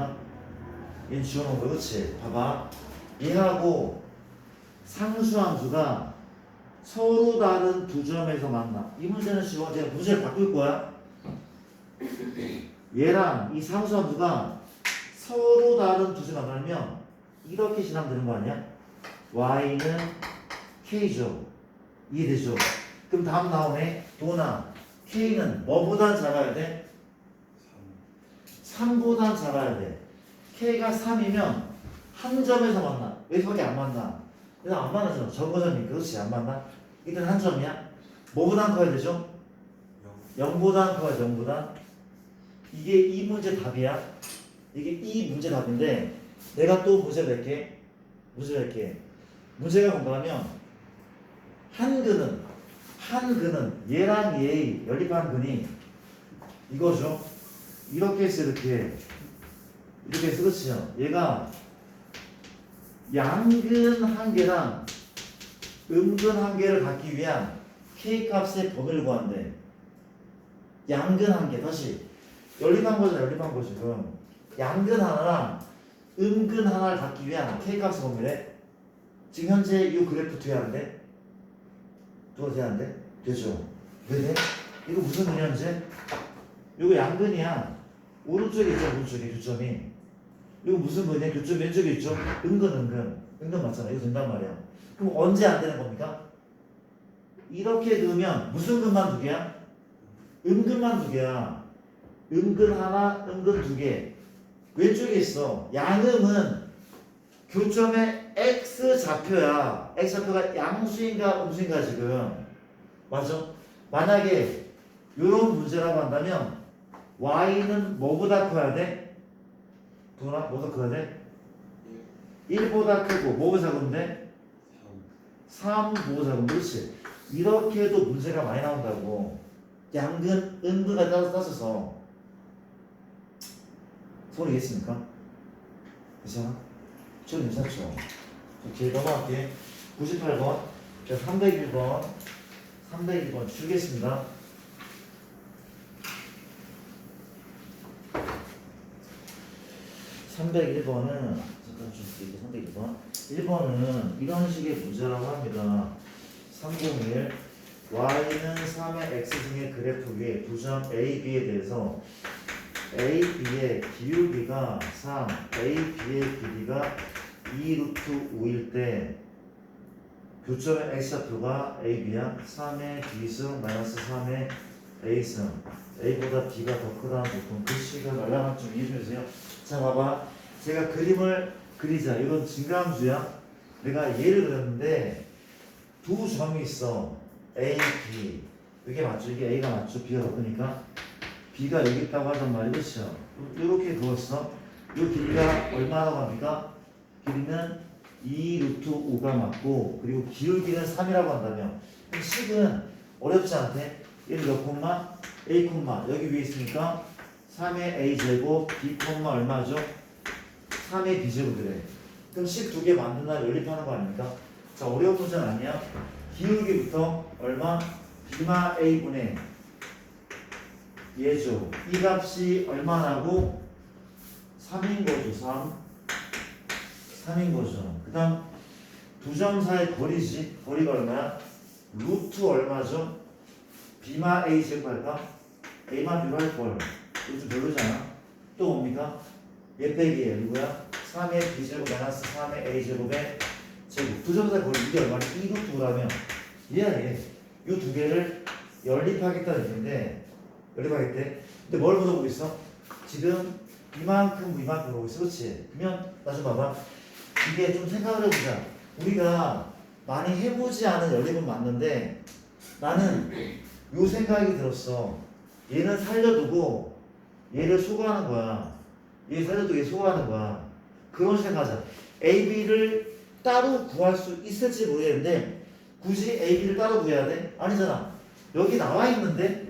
겁니까? 얘는 지워놓은 거 그렇지? 봐봐 얘하고 상수함수가 서로 다른 두 점에서 만나 이 문제는 쉬워 제가 문제를 바꿀 거야 얘랑 이 상수함수가 서로 다른 두점 만나면 이렇게 지나면 되는 거 아니야? y는 k죠 이해되죠? 그럼 다음 나오네 도나 k는 뭐보단 작아야 돼? 3보단 작아야 돼. K가 3이면 한 점에서 만나. 여기서밖에 안 만나? 그래서 안 만나잖아. 정거점이. 그렇지. 안 만나? 이건 한 점이야? 뭐보단 커야 되죠? 0보단 커야 돼 0보단 이게 이 문제 답이야. 이게 이 문제 답인데 내가 또 문제 낼게. 문제 낼게. 문제가 뭔가 하면 한 근은 한 근은 얘랑 얘의 연립한 근이 이거죠 이렇게 해서 이렇게 이렇게 해서 그렇죠. 얘가 양근 한 개랑 음근 한 개를 갖기 위한 k 값의 범위를 구한대 양근 한 개 다시 연립한 거죠 연립한 거 지금. 양근 하나랑 음근 하나를 갖기 위한 k 값의 범위래. 지금 현재 이 그래프 돼야 하는데? 누가 돼야 하는데? 되죠. 왜 돼? 이거 무슨 근이야 현재? 이거 양근이야 오른쪽에 있죠 오른쪽에 교점이. 이거 무슨 근이야 교점 왼쪽에 있죠? 은근 은근. 은근 맞잖아 이거 된단 말이야. 그럼 언제 안 되는 겁니까? 이렇게 넣으면 무슨 근만 두 개야? 음근만 두 개야. 음근 하나 음근 두개. 왼쪽에 있어. 양음은 교점의 x 좌표야. X 좌표가 양수인가 음수인가 지금. 맞아? 만약에 이런 문제라고 한다면 y는 뭐보다 커야 돼? 도나 뭐보다 커야 돼? 1보다 크고 뭐보다 작은데? 3보다 작은 그렇지 이렇게 해도 문제가 많이 나온다고 양근, 은근가 따서 따서서 소리겠습니까? 괜찮아? 저 괜찮죠? 길 넘어갈게 98번 자 301번 301번 줄겠습니다 (301번은) 잠깐 좀 줄게 301번. 1번은 이런 식의 문제라고 합니다. 301 y는 3의 x 중의 그래프 위에 두점 a, b에 대해서 a, b의 기울기가 3, a, b의 길이가 2 루트 5일 때 교점의 x좌표가 a, b야? 3의 b승 마이너스 3의 a승. a보다 b가 더 크다는 보통 글씨가 말랑한 좀 이해해주세요 자 봐봐 제가 그림을 그리자 이건 증가함수야 내가 예를 들었는데 두 점이 있어 A, B 이게 맞죠? 이게 A가 맞죠? B가 더 크니까 B가 여기 있다고 하단 말이 그렇죠? 이렇게 그었어 이 길이가 얼마라고 합니까? 길이는 2 루트 5가 맞고 그리고 기울기는 3이라고 한다면 그럼 식은 어렵지 않대 몇 콤마? A 여기 위에 있으니까 3의 A 제곱 B 콤마 얼마죠? 3의 B 제곱이래 그럼 식두개 만든다면 연립하는 거 아닙니까? 자 어려운 문제는 아니야 기울기부터 얼마? B마 A분의 얘죠 이 값이 얼마나고? 3인 거죠 3 3인 거죠 그 다음 두 점 사이 거리지 거리가 얼마야? 루트 얼마죠? B마 A 제곱할까? A만 B로 할걸 좀 별로잖아 또 뭡니까? 얘 빼기 얘 누구야? 3의 B제곱 마이너스 3의 A제곱의 제곱 두점 사이 거리 이게 얼마나? 2루트 5라면 얘야 얘. 이두 개를 연립하겠다는 얘기인데 연립하겠대. 근데 뭘 물어보고 있어? 지금 이만큼 이만큼 보고 있어. 그렇지? 그러면 나 좀 봐봐. 이게 좀 생각을 해보자. 우리가 많이 해보지 않은 연립은 맞는데 나는 요 생각이 들었어. 얘는 살려두고 얘를 수거하는 거야. 얘 살려두고 얘 수거하는 거야. 그런 생각하자. A, B를 따로 구할 수 있을지 모르겠는데 굳이 A, B를 따로 구해야 돼? 아니잖아. 여기 나와 있는데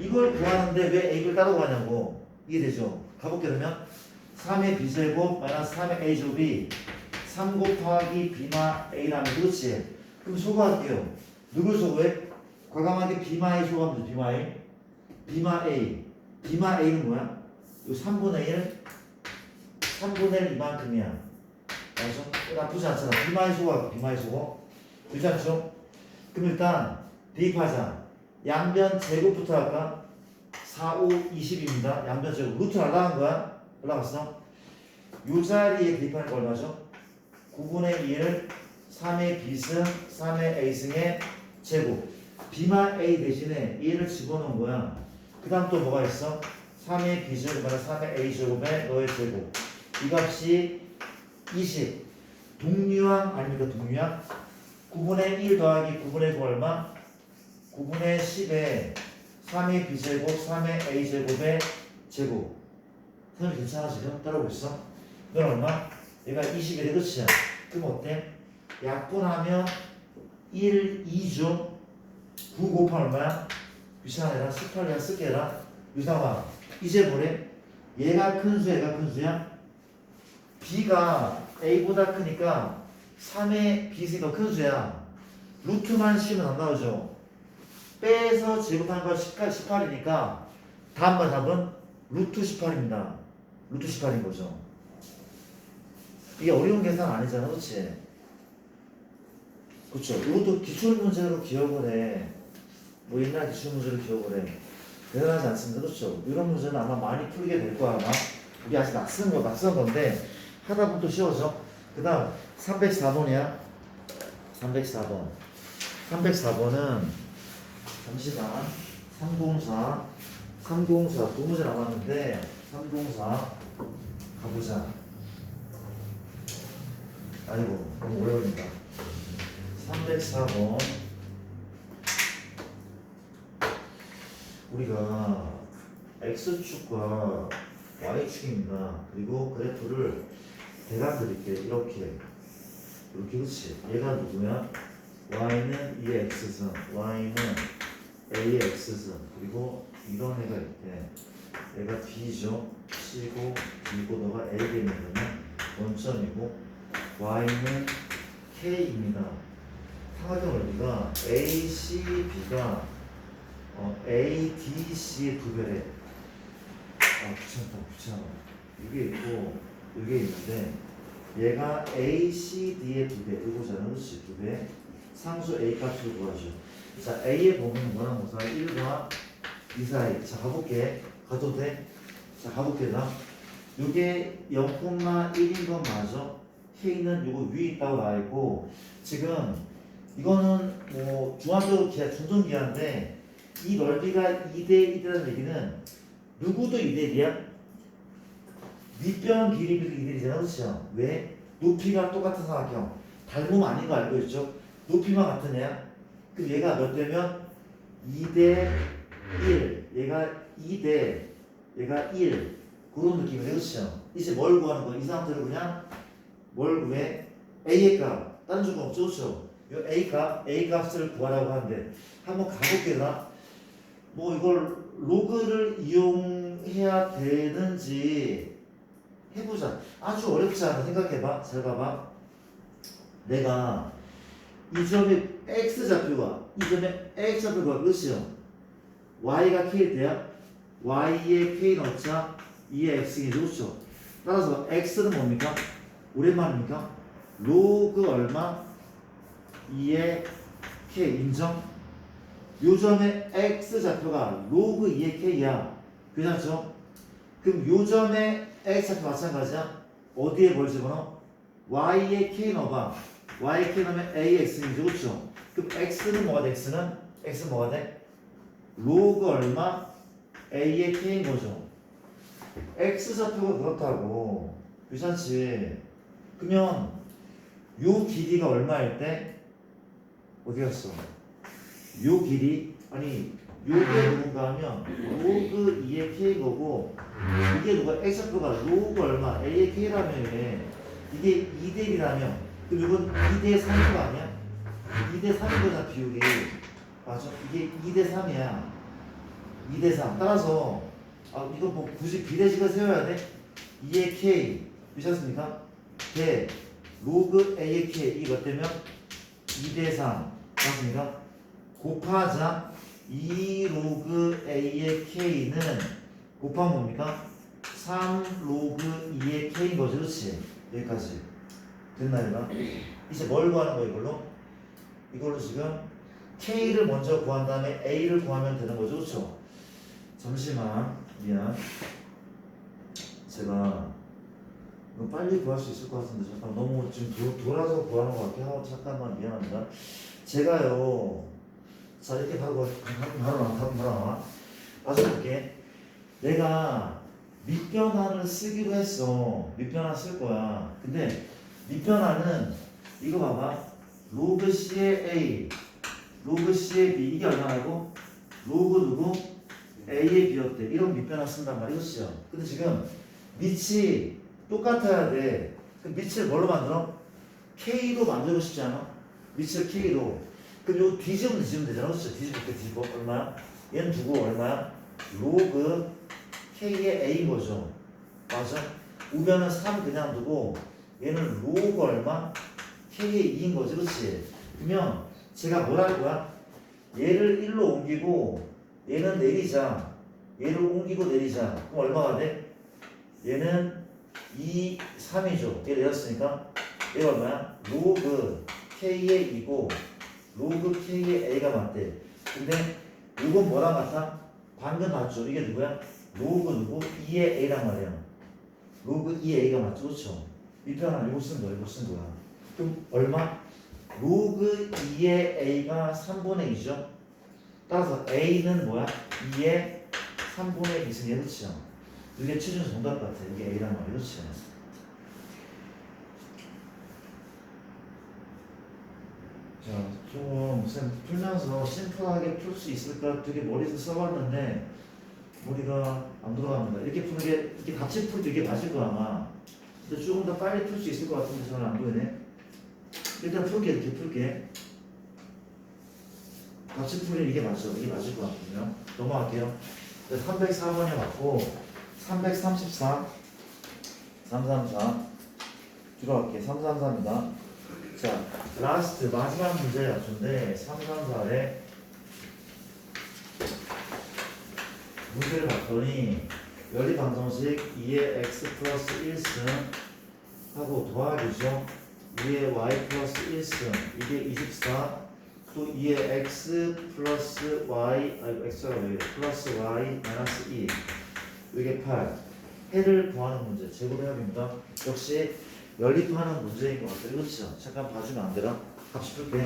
이걸 구하는데 왜 A, B를 따로 구하냐고. 이해되죠? 가볼게 그러면 3의 B제곱 마이너스 3의 A제곱이 3 곱하기 B마 A라면 그렇지. 그럼 소거할게요. 누굴 소거해? 과감하게 B마 A 소거하면 돼. B마 A. B마 A. B마 A는 뭐야? 요 3분의 1 3분의 1 이만큼이야. 맞아? 나쁘지 않잖아. 비마이 소고 비마이 소고. 괜찮죠? 그럼 일단 대입하자. 양변 제곱부터 할까? 4, 5, 20입니다. 양변 제곱. 루트 날라간 거야? 올라갔어? 요 자리에 대입하는 거 얼마죠? 9분의 1, 3의 B승, 3의 A승의 제곱. B만 A 대신에 1을 집어넣은 거야. 그 다음 또 뭐가 있어? 3의 B제곱, 말은 3의 A제곱에 너의 제곱. 이 값이 20. 동류항 아닙니까? 동류항? 9분의 1 더하기 9분의 9 얼마? 9분의 10에 3의 B제곱, 3의 A제곱의 제곱. 선생님 괜찮아 지금? 따라오고 있어? 이건 얼마? 얘가 21의 끝이야. 그럼 어때? 약분하면 1, 2죠? 9 곱하면 얼마야? 귀찮아라 18이야 쓸게라 유상아 이제 뭐래? 얘가 큰 수 얘가 큰 수야? B가 A보다 크니까 3의 B이 더 큰 수야 루트만 씌우면 안 나오죠 빼서 거 18, 18이니까 다음번 답은 루트 18입니다 루트 18인 거죠 이게 어려운 계산 아니잖아 그렇지? 그렇죠 이것도 기출 문제로 기억을 해. 뭐 옛날 기출 문제로 기억을 해. 대단하지 않습니다. 그렇죠? 이런 문제는 아마 많이 풀게 될 거야 아마. 우리 아직 낯선 거 낯선 건데 하다 보면 또 쉬워져. 그 다음 304번이야. 304번. 304번은 잠시만 304 304 두 문제 남았는데 304 가보자. 아이고 너무 오래 걸린다. 304번 우리가 x축과 y축입니다. 그리고 그래프를 대각 그릴게 이렇게 이렇게 그렇지 얘가 누구야? y는 2의 x선 y는 a의 x선 그리고 이런 애가 있대 얘가 b죠 C고 B고도가 A에 있는 거는 원점이고 y는 k입니다. 삼각형 넓이가 ACB가 어, ADC의 두 배래. 아 귀찮다 귀찮아. 이게 있고 이게 있는데 얘가 ACD의 두 배. 이거잖아, 그렇지? 두 배. 상수 A 값을 구하죠. 자 A의 범위는 뭐랑 뭐사 1과 2 사이. 자 가볼게. 가도 돼? 자 가볼게 나. 이게 0,1인 건 맞아. K는 요거 위에 있다고 나와 있고 지금 이거는 뭐 중앙적으로 기하, 중점 기하인데 이 넓이가 2대 1이라는 얘기는 누구도 2대 1이야? 밑변 길이도 2대 1이잖아 그렇죠? 왜? 높이가 똑같은 삼각형 닮으면 아닌 거 알고 있죠? 높이만 같은 애야 그럼 얘가 몇 대면 2대 1 얘가 2대 얘가 1 그런 느낌이에요 그렇죠? 이제 뭘 구하는 거야? 이 상태로 그냥 뭘 구해? A의 값 다른 줄 없죠 그렇죠? 이 A 값, A 값을 구하라고 하는데 한번 가볼게 나. 뭐 이걸 로그를 이용해야 되는지 해보자. 아주 어렵지 않아. 생각해봐. 잘 봐봐. 내가 이 점에 x 좌표가 이 점에 x 좌표가 끝이요. y가 k일 때야. y의 k 넣자 2의 x이 그렇죠. 따라서 x는 뭡니까? 오랜만입니까? 로그 얼마? 2의 k 인정? 요점의 x 좌표가 로그 2의 k야. 괜찮죠? 그럼 요점의 x 좌표 마찬가지야. 어디에 뭘 집어넣어? y의 k 넣어봐. y의 k 넣으면 ax이죠. 그렇죠? 그럼 x는 뭐가 돼? x는? x는 뭐가 돼? 로그 얼마? a의 k인 거죠. x 좌표가 그렇다고. 괜찮지? 그러면 요 길이가 얼마일 때? 어디 갔어? 요 길이 아니 요게 누군가 하면 로그 2의 k 거고 이게 누가 x표가 로그 얼마? a의 k라면 이게 2대 1이라면 그럼 이건 2대 3인 거 아니야? 2대 3인 거잖아 비율이. 맞아. 이게 2대 3이야. 2대 3 따라서 아 이거 뭐 굳이 비례식을 세워야 돼? 2의 k. 미쳤습니까? 대 로그 a의 k. 이거 때면? 2대 3 맞습니까? 곱하자 2 로그 a의 k는 곱하면 뭡니까? 3 로그 2의 k인 거죠 그렇지 여기까지. 됐나 이거 이제 뭘 구하는 거야 이걸로? 이걸로 지금 K를 먼저 구한 다음에 A를 구하면 되는 거죠 그렇죠 잠시만 미안. 제가 이거 빨리 구할 수 있을 것 같은데 잠깐 너무 지금 도, 돌아서 구하는 것 하고 잠깐만 미안합니다. 제가요 자 이렇게 바로 바로 나와 다시 볼게. 내가 밑변화를 쓰기로 했어. 밑변화 쓸 거야. 근데 밑변화는 이거 봐봐. 로그 C의 A. 로그 C의 B. 이게 얼마나고? 로그 누구? A의 B였대. 이런 밑변화 쓴단 그렇죠 근데 지금 밑이 똑같아야 돼. 그 밑을 뭘로 만들어? K로 만들고 싶지 않아? 밑을 K로. 그럼 요 뒤집으면 뒤집으면 되잖아. 그렇죠? 뒤집을 때 뒤집어. 얼마야? 얘는 두고 얼마야? 로그 K의 A인 거죠. 맞아? 우변은 3 그냥 두고 얘는 로그 얼마? K의 2인 거지. 그렇지? 그러면 제가 뭘할 거야? 얘를 1로 옮기고 얘는 내리자. 얘를 옮기고 내리자. 그럼 얼마가 돼? 얘는 2, 3이죠. 얘 내렸으니까 얘가 얼마야? 로그 K의 2고 로그 K의 A가 맞대. 근데 이건 뭐랑 같아? 방금 맞죠? 이게 누구야? 로그 누구? 2의 A란 말이야. 로그 2의 A가 맞죠? 그렇죠? 밑편은 이거 쓴 거야. 이거 쓴 거야. 그럼 얼마? 로그 2의 A가 3분의 2죠? 따라서 A는 뭐야? 2의 3분의 2승에 그렇죠? 이게 최종 정답 같아. 이게 A란 말이야. 그렇지? 자, 좀 쌤 풀면서 심플하게 풀 수 있을까 되게 머리에서 써봤는데 머리가 안 돌아갑니다. 이렇게 푸는 게 이렇게 같이 풀도 이게 맞을 거야 아마. 근데 조금 더 빨리 풀 수 있을 것 같은데 저는 안 보이네. 일단 풀게 이렇게 풀게. 같이 풀면 이게 맞죠? 이게 맞을 것 같군요. 넘어갈게요. 304번이 맞고 334 334 들어갈게 333입니다 자 라스트 마지막 문제 맞춘데 334에 문제를 봤더니 연립 방정식 2의 x 플러스 1승 하고 더하기죠. 2의 y 플러스 1승 이게 24 또 2의 x 플러스 y 아왜 이래? 플러스 y 마이너스 2 이게 8 해를 구하는 문제 제곱해야 됩니다. 역시 연립하는 문제인 것 같아요. 그렇죠 잠깐 봐주면 안 되나? 값이 풀게.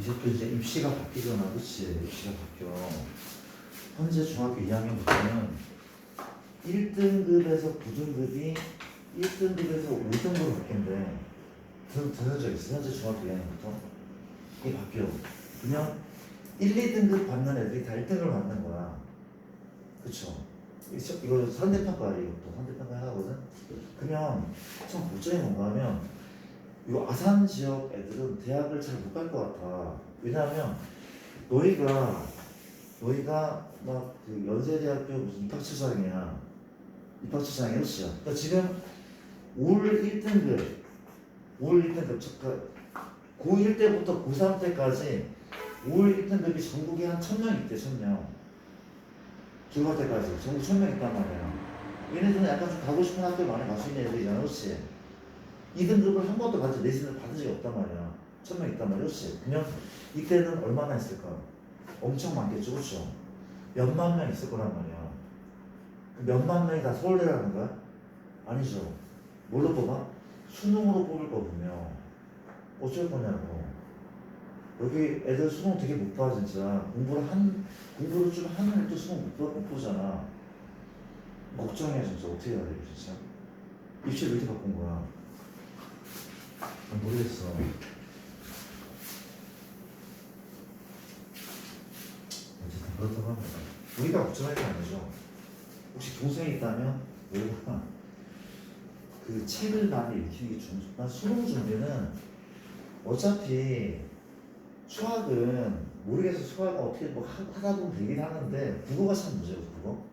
이제 또 이제 입시가 바뀌잖아. 그치? 입시가 바뀌어. 현재 중학교 2학년부터는 1등급에서 9등급이 1등급에서 5등급으로 바뀐대. 들, 들은 적 있어? 현재 중학교 2학년부터? 이게 바뀌어. 그냥 1, 2등급 받는 애들이 다 1등급을 받는 거야. 그쵸? 이거 선대평가야, 이것도. 선대평가 하거든? 그러면 참 고점이 뭔가 하면 이 아산 지역 애들은 대학을 잘 못 갈 것 같아. 왜냐하면 너희가 너희가 막 그 연세대학교 무슨 입학처장이야. 입학처장이 그렇지. 그러니까 지금 올 1등급, 올 1등급, 그 고1 때부터 고3 때까지 올 1등급이 전국에 한 1000명 있대, 1000명. 졸업 때까지 전국 1000명 있단 말이야. 얘네들은 약간 좀 가고 싶은 학교 많이 갈 수 있는 애들이잖아, 그렇지? 2등급을 한 번도 받은 내신을 받은 적이 없단 말이야. 1000명 있단 말이야, 그렇지? 그러면 이때는 얼마나 있을까? 엄청 많겠죠, 그렇죠? 몇만 명 있을 거란 말이야. 그 몇만 명이 다 서울대라는 거야? 아니죠. 뭘로 뽑아? 수능으로 뽑을 거군요. 어쩔 거냐고. 여기 애들 수능 되게 못 봐, 진짜. 공부를 한, 공부를 좀 하는 애도 수능 못, 봐- 못 보잖아. 걱정해, 진짜. 어떻게 해야 돼, 진짜. 입시를 왜 이렇게 바꾼 거야? 난 모르겠어. 어쨌든 그렇다고 합니다. 우리가 걱정할 게 아니죠. 혹시 동생이 있다면 우리가 그 책을 많이 읽히는 게 중요해. 난 수능 준비는 어차피 수학은 모르겠어 수학은 어떻게 뭐 하- 하다 보면 되긴 하는데 국어가 참 문제고 국어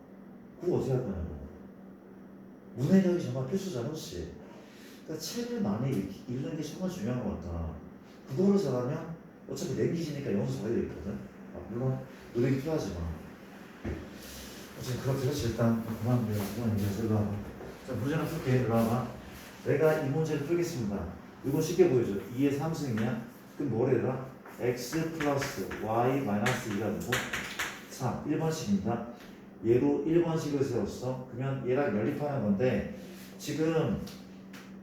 국어 어떻게 할 거냐고 문해력이 정말 필수잖아 혹시 그러니까 책을 많이 읽- 읽는 게 정말 중요한 것 같다. 국어를 잘하면 어차피 내기시니까 영어도 잘해야 되거든. 아, 물론 노력이 필요하지만. 어쨌든 그렇게 해서 일단 그만. 그만 이제 와봐. 자, 문제는 풀게. 일로 와봐. 내가 이 문제를 풀겠습니다. 이건 쉽게 보여줘. 2의 3승이야. 그럼 뭐래라? x 플러스 y 마이너스 2가 되고 3. 1번식입니다. 얘로 1번식을 세웠어. 그러면 얘랑 연립하는 건데 지금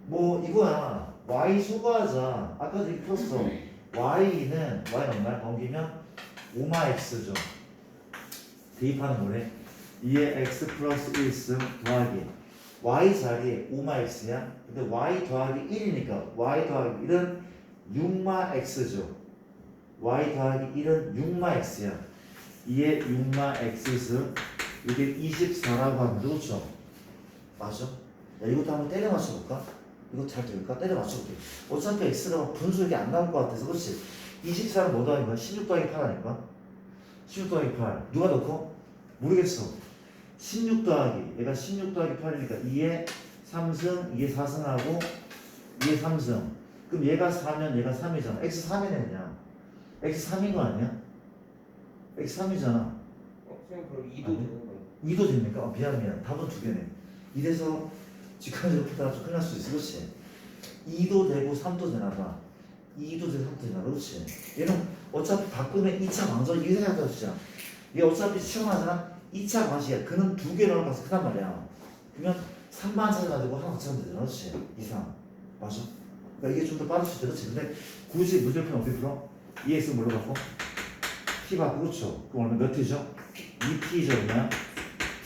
뭐 이거야. y 소거하자. 아까도 풀었어. y는 y 얼마 넘기면 5마 x죠. 대입하는 거네. 2의 x 플러스 1승 더하기 y 자리에 5마 x야. 근데 y 더하기 1이니까 y 더하기 1은 6마 x죠. y 더하기 1은 6마 x야. 2의 6마 x승 이게 24라고 하면 그렇죠? 맞아? 야, 이것도 한번 때려 맞춰볼까? 이거 잘 될까? 때려 맞춰볼게. 어차피 x가 분수 이렇게 안 나올 것 같아서 그렇지? 24는 뭐 더하기 거야? 16 더하기 8 아닐까? 16 더하기 8 누가 더 커? 모르겠어 16 더하기. 얘가 16 더하기 8이니까 2에 3승 2에 4승하고 2에 3승. 그럼 얘가 4면 얘가 3이잖아. X 3이네 그냥. X 3인 거 아니야? x 3이잖아. 어, 선생님 그럼 2도 아니. 되는 거예요? 2도 됩니까? 어, 미안 미안. 답은 두 개네. 이래서 직관적으로 풀다가 좀 큰일 날 수 있어. 그렇지? 2도 되고 3도 되나 봐. 2도 되고 3도 되나 그렇지? 얘는 어차피 바꾸면 2차 방정 이게 생각해 주자 얘 어차피 시험하잖아 2차 방식이야 그는 두 개 넣어봐서 크단 말이야 그러면 3만 찾아가지고 하나 붙이면 되잖아 그렇지 이상 맞아 그러니까 이게 좀 더 빠를 수 있대 그렇지 근데 굳이 문제표는 어떻게 풀어? EX 뭘로 바꿔? T 바꾸고 그렇죠 그럼 얼마 몇 T죠? 2T죠 그냥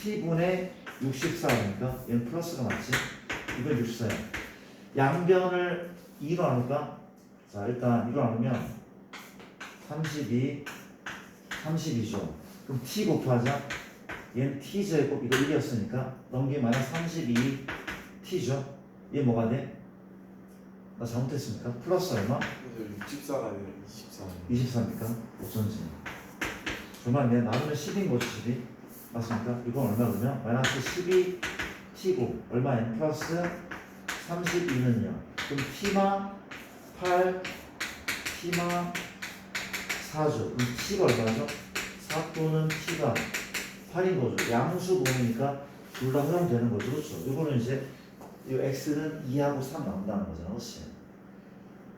T분의 64니까 얘는 플러스가 맞지? 이건 64야. 양변을 2로 나눌까? 자 일단 이거 나누면 32, 32죠. 그럼 T 곱하자. 얘는 T 제곱 이거 1이었으니까 넘기면 32 T죠. 얘 뭐가 돼? 나 잘못했습니까? 플러스 얼마? 그래서 64가 아니라 24. 24입니까? 어쩐지. 정말 내 나누면 10인 거지 12. 맞습니까? 이건 얼마 그러면? 마이너스 12 t고 얼마예요? 플러스 32는요. 그럼 t마 8 t마 4죠. 그럼 t가 얼마죠? 4 또는 t가 8인 거죠. 양수 보니까 둘 다 허용되는 거죠. 그렇죠. 이거는 이제 이 x는 2하고 3 나온다는 거잖아. 그렇지?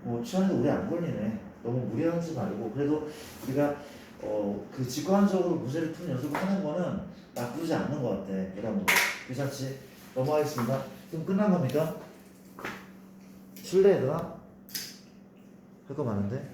뭐 취향이 우리 안 걸리네. 너무 무리하지 말고 그래도 우리가 어 그 직관적으로 문제를 푸는 연습을 하는 거는 나쁘지 않는 것 같아. 계란도 괜찮지? 넘어가겠습니다. 그럼 끝난 겁니까? 실례 얘들아? 할거 많은데?